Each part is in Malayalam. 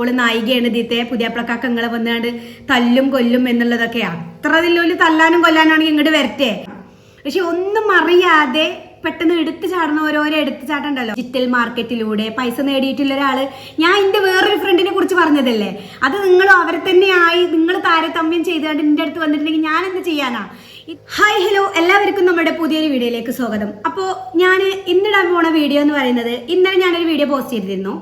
ഓൾ നായികയാണ് ഇതിത്തെ പുതിയപ്പളക്കാക്കങ്ങളെ വന്നാണ്ട് തല്ലും കൊല്ലും എന്നുള്ളതൊക്കെ. അത്ര വലിയ തല്ലാനും കൊല്ലാനാണെങ്കിൽ ഇങ്ങോട്ട് വരട്ടെ. പക്ഷെ ഒന്നും അറിയാതെ പെട്ടെന്ന് എടുത്തു ചാടുന്ന ഓരോരോ എടുത്തു ചാട്ടണ്ടല്ലോ. ഡിജിറ്റൽ മാർക്കറ്റിലൂടെ പൈസ നേടിയിട്ടുള്ള ഒരാൾ. ഞാൻ എന്റെ വേറൊരു ഫ്രണ്ടിനെ കുറിച്ച് പറഞ്ഞതല്ലേ? അത് നിങ്ങൾ അവരെ തന്നെ ആയി നിങ്ങൾ താരതമ്യം ചെയ്തുകൊണ്ട് എന്റെ അടുത്ത് വന്നിട്ടുണ്ടെങ്കിൽ ഞാൻ എന്ത് ചെയ്യാനാ? ഹായ് ഹലോ എല്ലാവർക്കും നമ്മുടെ പുതിയൊരു വീഡിയോയിലേക്ക് സ്വാഗതം. അപ്പോൾ ഞാൻ ഇന്നിടാൻ പോണ വീഡിയോ എന്ന് പറയുന്നത് ഇന്നലെ ഞാനൊരു വീഡിയോ പോസ്റ്റ് ചെയ്തിരുന്നു.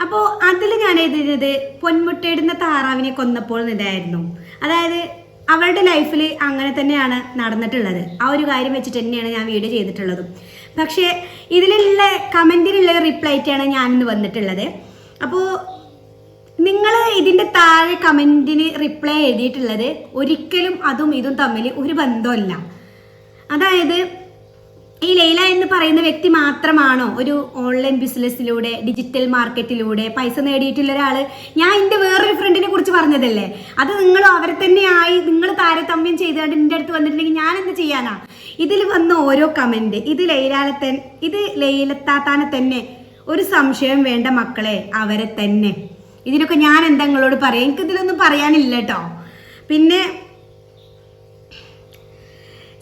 അപ്പോൾ അതിൽ ഞാൻ എഴുതിയത് പൊന്മുട്ടയിടുന്ന താറാവിനെ കൊന്നപ്പോൾ നിന്നായിരുന്നു. അതായത് അവളുടെ ലൈഫിൽ അങ്ങനെ തന്നെയാണ് നടന്നിട്ടുള്ളത്. ആ ഒരു കാര്യം വെച്ചിട്ട് തന്നെയാണ് ഞാൻ വീഡിയോ ചെയ്തിട്ടുള്ളതും. പക്ഷേ ഇതിലുള്ള കമന്റിലുള്ള റിപ്ലൈറ്റാണ് ഞാനിന്ന് വന്നിട്ടുള്ളത്. അപ്പോൾ നിങ്ങൾ ഇതിന്റെ താഴെ കമന്റിന് റിപ്ലൈ എഴുതിയിട്ടുള്ളത് ഒരിക്കലും അതും ഇതും തമ്മിൽ ഒരു ബന്ധമല്ല അതായത് ഈ ലൈല എന്ന് പറയുന്ന വ്യക്തി മാത്രമാണോ ഒരു ഓൺലൈൻ ബിസിനസ്സിലൂടെ ഡിജിറ്റൽ മാർക്കറ്റിലൂടെ പൈസ നേടിയിട്ടുള്ള ഒരാൾ ഞാൻ എന്റെ വേറൊരു ഫ്രണ്ടിനെ കുറിച്ച് പറഞ്ഞതല്ലേ? അത് നിങ്ങൾ അവരെ തന്നെ ആയി നിങ്ങൾ താരതമ്യം ചെയ്തുകൊണ്ട് എന്റെ അടുത്ത് വന്നിട്ടുണ്ടെങ്കിൽ ഞാൻ എന്ത് ചെയ്യാനാ? ഇതിൽ വന്ന ഓരോ കമന്റ് ഇത് ലൈലാലെ തൻ ഇത് ലൈലത്താത്താനെ തന്നെ ഒരു സംശയം വേണ്ട മക്കളെ അവരെ തന്നെ. ഇതിനൊക്കെ ഞാൻ എന്താ നിങ്ങളോട് പറയാം? എനിക്കിതിലൊന്നും പറയാനില്ല കേട്ടോ. പിന്നെ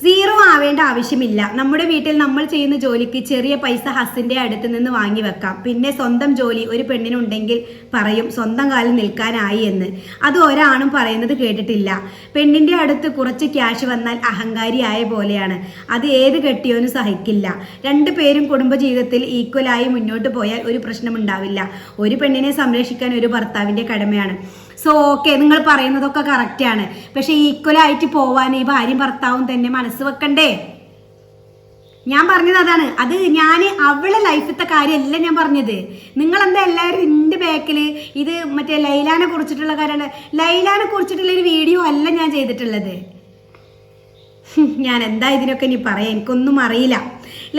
സീറോ ആവേണ്ട ആവശ്യമില്ല. നമ്മുടെ വീട്ടിൽ നമ്മൾ ചെയ്യുന്ന ജോലിക്ക് ചെറിയ പൈസ ഹസിന്റെ അടുത്ത് നിന്ന് വാങ്ങി വെക്കാം. പിന്നെ സ്വന്തം ജോലി ഒരു പെണ്ണിനുണ്ടെങ്കിൽ പറയും സ്വന്തം കാലിൽ നിൽക്കാനായി എന്ന്. അത് ഒരാണും പറയുന്നത് കേട്ടിട്ടില്ല. പെണ്ണിന്റെ അടുത്ത് കുറച്ച് ക്യാഷ് വന്നാൽ അഹങ്കാരിയായ പോലെയാണ്. അത് ഏത് കെട്ടിയോനും സഹിക്കില്ല. രണ്ടു പേരും കുടുംബജീവിതത്തിൽ ഈക്വലായി മുന്നോട്ട് പോയാൽ ഒരു പ്രശ്നമുണ്ടാവില്ല. ഒരു പെണ്ണിനെ സംരക്ഷിക്കാൻ ഒരു ഭർത്താവിന്റെ കടമയാണ്. സോ ഓക്കെ നിങ്ങൾ പറയുന്നതൊക്കെ കറക്റ്റാണ് പക്ഷെ ഈക്വൽ ആയിട്ട് പോവാൻ ഈ ഭാര്യയും ഭർത്താവും തന്നെ മനസ്സ് വെക്കണ്ടേ? ഞാൻ പറഞ്ഞത് അതാണ്. അത് ഞാൻ അവളെ ലൈഫത്തെ കാര്യമല്ല ഞാൻ പറഞ്ഞത്. നിങ്ങളെന്താ എല്ലാവരും എന്റെ ബാക്കിൽ ഇത് മറ്റേ ലൈലാനെ കുറിച്ചിട്ടുള്ള കാര്യമാണ്. ലൈലാനെ കുറിച്ചിട്ടുള്ള ഒരു വീഡിയോ അല്ല ഞാൻ ചെയ്തിട്ടുള്ളത്. ഞാൻ എന്താ ഇതിനൊക്കെ ഇനി പറയാം? എനിക്കൊന്നും അറിയില്ല.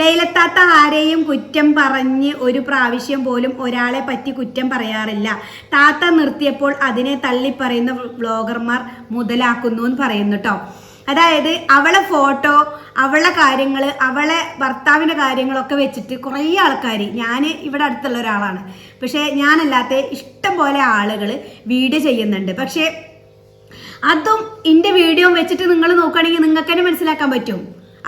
ലൈലത്താത്ത ആരെയും കുറ്റം പറഞ്ഞ് ഒരു പ്രാവശ്യം പോലും ഒരാളെ പറ്റി കുറ്റം പറയാറില്ല. താത്ത നിർത്തിയപ്പോൾ അതിനെ തള്ളിപ്പറയുന്ന വ്ളോഗർമാർ മുതലാക്കുന്നു എന്ന് പറയുന്നു കേട്ടോ അതായത് അവളെ ഫോട്ടോ അവളെ കാര്യങ്ങൾ അവളെ ഭർത്താവിന്റെ കാര്യങ്ങളൊക്കെ വെച്ചിട്ട് കുറേ ആൾക്കാർ ഞാൻ ഇവിടെ അടുത്തുള്ള ഒരാളാണ്. പക്ഷേ ഞാനല്ലാത്ത ഇഷ്ടം പോലെ ആളുകൾ വീഡിയോ ചെയ്യുന്നുണ്ട്. പക്ഷേ അതും എന്റെ വീഡിയോ വെച്ചിട്ട് നിങ്ങൾ നോക്കുകയാണെങ്കിൽ നിങ്ങൾക്ക് തന്നെ മനസ്സിലാക്കാൻ പറ്റും.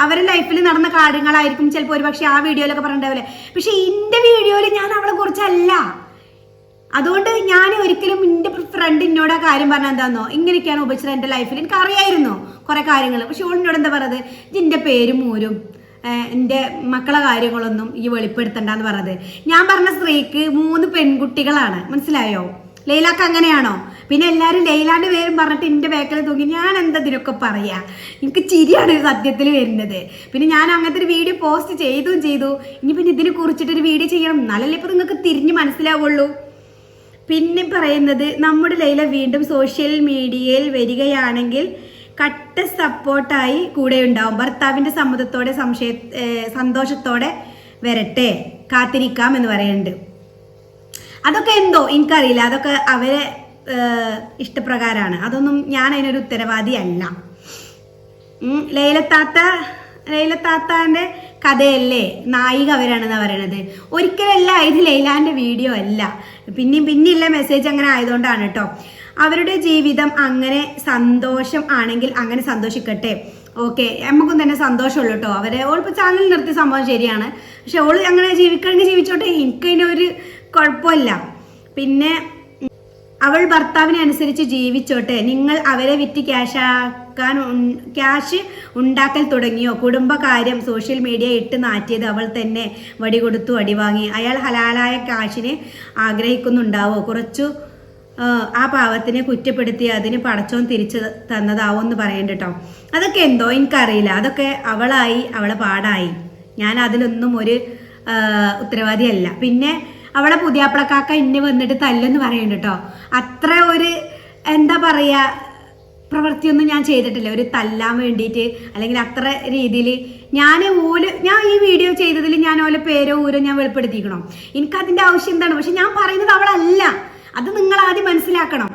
അവരുടെ ലൈഫിൽ നടന്ന കാര്യങ്ങളായിരിക്കും ചിലപ്പോൾ ഒരു പക്ഷേ ആ വീഡിയോയിലൊക്കെ പറഞ്ഞിട്ടുണ്ടാവില്ലേ? പക്ഷെ എന്റെ വീഡിയോയിൽ ഞാൻ അവളെ കുറിച്ചല്ല. അതുകൊണ്ട് ഞാൻ ഒരിക്കലും എന്റെ ഫ്രണ്ട് എന്നോട് ആ കാര്യം പറഞ്ഞാൽ എന്താണെന്നോ ഇങ്ങനെയൊക്കെയാണ് ഉപയോഗിച്ചത് എന്റെ ലൈഫിൽ എനിക്ക് അറിയായിരുന്നു കുറേ കാര്യങ്ങൾ പക്ഷെ ഓളിനോട് എന്താ പറയുന്നത് ഇതിന്റെ പേരും ഊരും. എന്റെ മക്കളെ കാര്യങ്ങളൊന്നും ഈ വെളിപ്പെടുത്തണ്ടെന്ന് പറഞ്ഞത്. ഞാൻ പറഞ്ഞ സ്ത്രീക്ക് മൂന്ന് പെൺകുട്ടികളാണ്. മനസ്സിലായോ? ലൈലാക്ക് അങ്ങനെയാണോ? പിന്നെ എല്ലാവരും ലൈലാന്റെ പേരും പറഞ്ഞിട്ട് എന്റെ ബാക്കിൽ തൂങ്ങി ഞാൻ എന്താ ഇതിനൊക്കെ പറയാ? എനിക്ക് ചിരിയാണ് സത്യത്തിൽ വരുന്നത്. പിന്നെ ഞാൻ അങ്ങനത്തെ ഒരു വീഡിയോ പോസ്റ്റ് ചെയ്തും ചെയ്തു. ഇനി പിന്നെ ഇതിനെ കുറിച്ചിട്ടൊരു വീഡിയോ ചെയ്യണം. എന്നാലല്ലേ ഇപ്പൊ നിങ്ങൾക്ക് തിരിഞ്ഞ് മനസ്സിലാവുള്ളൂ. പിന്നെ പറയുന്നത് നമ്മുടെ ലൈല വീണ്ടും സോഷ്യൽ മീഡിയയിൽ വരികയാണെങ്കിൽ കട്ട സപ്പോർട്ടായി കൂടെ ഉണ്ടാവും. ഭർത്താവിന്റെ സമ്മതത്തോടെ സംശയ സന്തോഷത്തോടെ വരട്ടെ. കാത്തിരിക്കാം എന്ന് പറയുന്നുണ്ട്. അതൊക്കെ എന്തോ എനിക്കറിയില്ല. അതൊക്കെ അവരെ ഇഷ്ടപ്രകാരമാണ് അതൊന്നും ഞാൻ അതിനൊരു ഉത്തരവാദി അല്ല. ലൈലത്താത്ത ലൈലത്താത്താന്റെ കഥയല്ലേ? നായിക അവരാണെന്നാണ് പറയണത്. ഒരിക്കലല്ല ഇത് ലൈലാന്റെ വീഡിയോ അല്ല. പിന്നെയും പിന്നെയുള്ള മെസ്സേജ് അങ്ങനെ ആയതുകൊണ്ടാണ് കേട്ടോ അവരുടെ ജീവിതം അങ്ങനെ സന്തോഷം ആണെങ്കിൽ അങ്ങനെ സന്തോഷിക്കട്ടെ. ഓക്കെ നമുക്കും തന്നെ സന്തോഷമുള്ളൂ കേട്ടോ. അവരെ ഓളിപ്പോൾ ചാനൽ നിർത്തിയ സംഭവം ശരിയാണ്. പക്ഷെ ഓൾ അങ്ങനെ ജീവിക്കണമെങ്കിൽ ജീവിച്ചോട്ടെ എനിക്കതിനൊരു കുഴപ്പമില്ല. പിന്നെ അവൾ ഭർത്താവിനെ അനുസരിച്ച് ജീവിച്ചോട്ടെ. നിങ്ങൾ അവരെ വിറ്റ് ക്യാഷ് ആക്കാൻ ക്യാഷ് ഉണ്ടാക്കൽ തുടങ്ങിയോ? കുടുംബകാര്യം സോഷ്യൽ മീഡിയ ഇട്ട് നാറ്റിയത് അവൾ തന്നെ വടി കൊടുത്തു അടി വാങ്ങി. അയാൾ ഹലാലായ കാശിനെ ആഗ്രഹിക്കുന്നുണ്ടാവോ? കുറച്ചു ആ പാവത്തിനെ കുറ്റപ്പെടുത്തി അതിന് പടച്ചോൻ തിരിച്ചു തന്നതാവോ എന്ന് പറയണ്ട കേട്ടോ. അതൊക്കെ എന്തോ എനിക്കറിയില്ല. അതൊക്കെ അവളായി അവളെ പാടായി. ഞാൻ അതിലൊന്നും ഒരു ഉത്തരവാദിയല്ല. പിന്നെ അവളെ പുതിയാപ്പിളക്കാക്ക ഇന്നെ വന്നിട്ട് തല്ലെന്ന് പറയുന്നുണ്ട് കേട്ടോ അത്ര ഒരു എന്താ പറയുക പ്രവൃത്തിയൊന്നും ഞാൻ ചെയ്തിട്ടില്ല. ഒരു തല്ലാൻ വേണ്ടിയിട്ട് അല്ലെങ്കിൽ അത്ര രീതിയിൽ ഞാൻ ഓൽ ഞാൻ ഈ വീഡിയോ ചെയ്തതിൽ ഞാൻ ഓലെ പേരോ ഊരോ ഞാൻ വെളിപ്പെടുത്തിക്കണം എനിക്കതിന്റെ ആവശ്യം എന്താണ്? പക്ഷെ ഞാൻ പറയുന്നത് അവളല്ല. അത് നിങ്ങൾ ആദ്യം മനസ്സിലാക്കണം.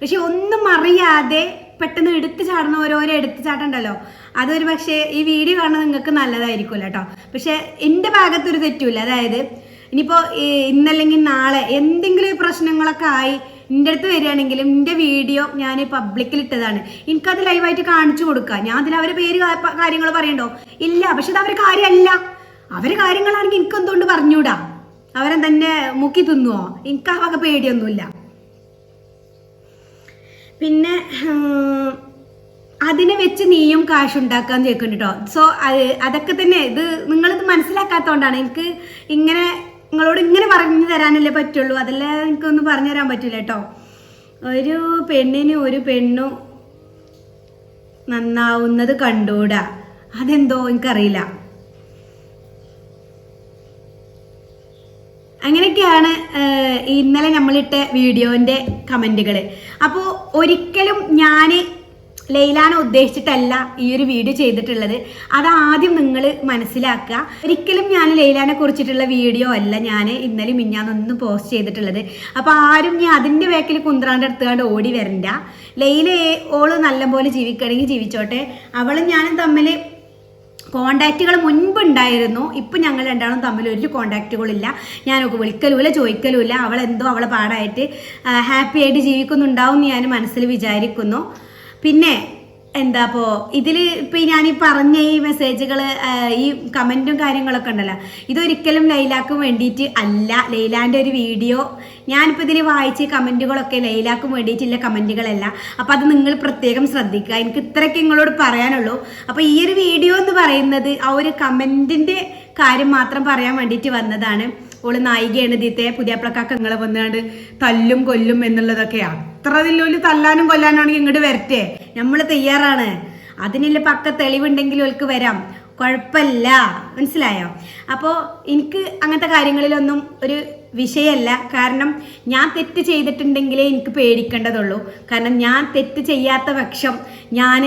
പക്ഷെ ഒന്നും അറിയാതെ പെട്ടെന്ന് എടുത്തു ചാടുന്ന ഓരോരോ എടുത്തു ചാട്ടണ്ടല്ലോ അതൊരു പക്ഷേ ഈ വീഡിയോ കാണുന്നത് നിങ്ങൾക്ക് നല്ലതായിരിക്കുമല്ലോ കേട്ടോ പക്ഷെ എന്റെ ഭാഗത്തൊരു തെറ്റുമില്ല. അതായത് ഇനിയിപ്പോൾ ഇന്നല്ലെങ്കിൽ നാളെ എന്തെങ്കിലും പ്രശ്നങ്ങളൊക്കെ ആയി എന്റെ അടുത്ത് വരികയാണെങ്കിലും എന്റെ വീഡിയോ ഞാൻ പബ്ലിക്കിൽ ഇട്ടതാണ്. എനിക്കത് ലൈവായിട്ട് കാണിച്ചു കൊടുക്കുക ഞാൻ അതിൽ അവരെ പേര് കാര്യങ്ങൾ പറയണ്ടോ? ഇല്ല. പക്ഷെ അത് അവരെ കാര്യമല്ല അവരെ കാര്യങ്ങളാണെങ്കിൽ എനിക്കെന്തുകൊണ്ട് പറഞ്ഞുകൂടാ അവരെ തന്നെ മുക്കി തിന്നുവോ? എനിക്ക് ആ വക പേടിയൊന്നുമില്ല. പിന്നെ അതിനെ വെച്ച് നീയും കാശുണ്ടാക്കാൻ ചോദിക്കുന്നുണ്ട് കേട്ടോ സോ അതൊക്കെ തന്നെ ഇത് നിങ്ങളിത് മനസ്സിലാക്കാത്തതുകൊണ്ടാണ് എനിക്ക് ഇങ്ങനെ നിങ്ങളോട് ഇങ്ങനെ പറഞ്ഞു തരാനല്ലേ പറ്റുള്ളൂ. അതല്ല എനിക്കൊന്നും പറഞ്ഞു തരാൻ പറ്റില്ല കേട്ടോ ഒരു പെണ്ണിന് ഒരു പെണ്ണു നന്നാവുന്നത് കണ്ടൂടാ അതെന്തോ എനിക്കറിയില്ല. അങ്ങനെയൊക്കെയാണ് ഇന്നലെ നമ്മളിട്ട വീഡിയോന്റെ കമന്റുകൾ അപ്പോൾ ഒരിക്കലും ഞാൻ ലൈലാനെ ഉദ്ദേശിച്ചിട്ടല്ല ഈ ഒരു വീഡിയോ ചെയ്തിട്ടുള്ളത്. അത് ആദ്യം നിങ്ങൾ മനസ്സിലാക്കുക. ഒരിക്കലും ഞാൻ ലൈലാനെ കുറിച്ചിട്ടുള്ള വീഡിയോ അല്ല ഞാൻ ഇന്നലെ മിഞ്ഞാന്നൊന്നും പോസ്റ്റ് ചെയ്തിട്ടുള്ളത്. അപ്പോൾ ആരും ഞാൻ അതിന്റെ ബാക്കിൽ കുന്ത്രാണ്ട് എടുത്തുകൊണ്ട് ഓടി വരണ്ട. ലൈല ഓൾ നല്ലപോലെ ജീവിക്കണമെങ്കിൽ ജീവിച്ചോട്ടെ. അവളും ഞാനും തമ്മിൽ കോണ്ടാക്റ്റുകൾ മുൻപ് ഉണ്ടായിരുന്നു ഇപ്പം ഞങ്ങൾ രണ്ടാളും തമ്മിൽ ഒരു കോണ്ടാക്റ്റുകളില്ല ഞാനൊക്കെ വിളിക്കലുമില്ല ചോദിക്കലുമില്ല. അവൾ എന്തോ അവളെ പാടായിട്ട് ഹാപ്പി ആയിട്ട് ജീവിക്കുന്നുണ്ടാവും എന്ന് ഞാൻ മനസ്സിൽ വിചാരിക്കുന്നു. പിന്നെ എന്താ ഇപ്പോൾ ഇതിൽ ഇപ്പം ഞാൻ ഈ പറഞ്ഞ ഈ മെസ്സേജുകൾ ഈ കമന്റും കാര്യങ്ങളൊക്കെ ഉണ്ടല്ലോ. ഇതൊരിക്കലും ലൈലാക്ക് വേണ്ടിയിട്ട് അല്ല. ലൈലാന്റെ ഒരു വീഡിയോ ഞാനിപ്പോൾ ഇതിൽ വായിച്ച് കമന്റുകളൊക്കെ ലൈലാക്ക് വേണ്ടിയിട്ടുള്ള കമന്റുകളല്ല. അപ്പോൾ അത് നിങ്ങൾ പ്രത്യേകം ശ്രദ്ധിക്കുക. എനിക്ക് ഇത്രയ്ക്ക് നിങ്ങളോട് പറയാനുള്ളൂ. അപ്പോൾ ഈ ഒരു വീഡിയോ എന്ന് പറയുന്നത് ആ ഒരു കമന്റിന്റെ കാര്യം മാത്രം പറയാൻ വേണ്ടിയിട്ട് വന്നതാണ്. ഓൾ നായികയാണ് ദീത്തെ. പുതിയ പ്ലക്കൊക്കെ വന്നുകൊണ്ട് തല്ലും കൊല്ലും എന്നുള്ളതൊക്കെ. അത്ര വലിയ തല്ലാനും കൊല്ലാനാണെങ്കിൽ ഇങ്ങോട്ട് വരട്ടെ. നമ്മൾ തയ്യാറാണ്. അതിനില്ല പക്ക തെളിവുണ്ടെങ്കിൽ ഓൾക്ക് വരാം. കുഴപ്പമില്ല മനസ്സിലായോ? അപ്പോൾ എനിക്ക് അങ്ങനത്തെ കാര്യങ്ങളിലൊന്നും ഒരു വിഷയമല്ല. കാരണം ഞാൻ തെറ്റ് ചെയ്തിട്ടുണ്ടെങ്കിലേ എനിക്ക് പേടിക്കേണ്ടതുള്ളൂ. കാരണം ഞാൻ തെറ്റ് ചെയ്യാത്ത പക്ഷം ഞാൻ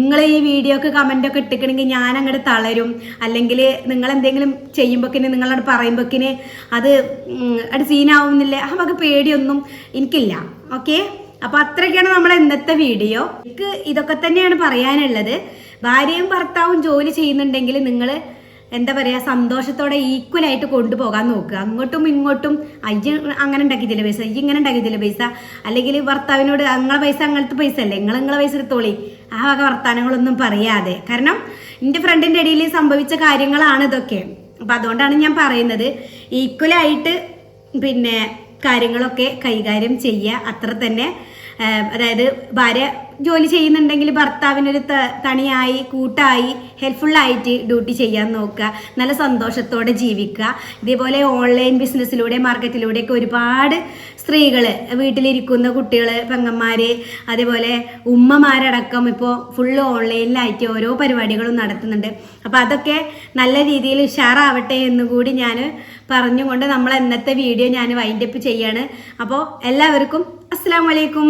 നിങ്ങൾ ഈ വീഡിയോക്ക് കമന്റൊക്കെ ഇട്ടിക്കണമെങ്കിൽ ഞാൻ അങ്ങോട്ട് തളരും. അല്ലെങ്കിൽ നിങ്ങൾ എന്തെങ്കിലും ചെയ്യുമ്പോക്കിന് നിങ്ങളോട് പറയുമ്പോക്കിന് അത് അത് സീനാവുന്നില്ല ആ പേടിയൊന്നും എനിക്കില്ല. ഓക്കെ അപ്പോൾ അത്രയ്ക്കാണ് നമ്മുടെ ഇന്നത്തെ വീഡിയോ എനിക്ക് ഇതൊക്കെ തന്നെയാണ് പറയാനുള്ളത്. ഭാര്യയും ഭർത്താവും ജോലി ചെയ്യുന്നുണ്ടെങ്കിൽ നിങ്ങൾ എന്താ പറയുക സന്തോഷത്തോടെ ഈക്വലായിട്ട് കൊണ്ടുപോകാൻ നോക്കുക. അങ്ങോട്ടും ഇങ്ങോട്ടും അയ്യ അങ്ങനെ ഉണ്ടാക്കിയതില്ല പൈസ? അയ്യ ഇങ്ങനെ ഉണ്ടാക്കിയതില്ല പൈസ? അല്ലെങ്കിൽ ഭർത്താവിനോട് അങ്ങളെ പൈസ അങ്ങനത്തെ പൈസ അല്ലേ? നിങ്ങൾ നിങ്ങളെ പൈസ എടുത്തോളി. ആ വക വർത്താനങ്ങളൊന്നും പറയാതെ. കാരണം എന്റെ ഫ്രണ്ടിന്റെ ഇടയിൽ സംഭവിച്ച കാര്യങ്ങളാണ് ഇതൊക്കെ. അപ്പം അതുകൊണ്ടാണ് ഞാൻ പറയുന്നത് ഈക്വലായിട്ട് പിന്നെ കാര്യങ്ങളൊക്കെ കൈകാര്യം ചെയ്യുക. അത്ര തന്നെ അതായത് ഭാര്യ ജോലി ചെയ്യുന്നുണ്ടെങ്കിൽ ഭർത്താവിനൊരു തണിയായി കൂട്ടായി ഹെൽപ്ഫുള്ളായിട്ട് ഡ്യൂട്ടി ചെയ്യാൻ നോക്കുക നല്ല സന്തോഷത്തോടെ ജീവിക്കുക. ഇതേപോലെ ഓൺലൈൻ ബിസിനസ്സിലൂടെ മാർക്കറ്റിലൂടെ ഒക്കെ ഒരുപാട് സ്ത്രീകൾ വീട്ടിലിരിക്കുന്ന കുട്ടികൾ പെങ്ങന്മാർ അതേപോലെ ഉമ്മമാരടക്കം ഇപ്പോൾ ഫുള്ള് ഓൺലൈനിലായിട്ട് ഓരോ പരിപാടികളും നടത്തുന്നുണ്ട്. അപ്പോൾ അതൊക്കെ നല്ല രീതിയിൽ ഉഷാറാവട്ടെ എന്നുകൂടി ഞാൻ പറഞ്ഞുകൊണ്ട് നമ്മൾ ഇന്നത്തെ വീഡിയോ ഞാൻ വൈൻഡപ്പ് ചെയ്യാണ്. അപ്പോൾ എല്ലാവർക്കും അസ്സാം വലൈക്കും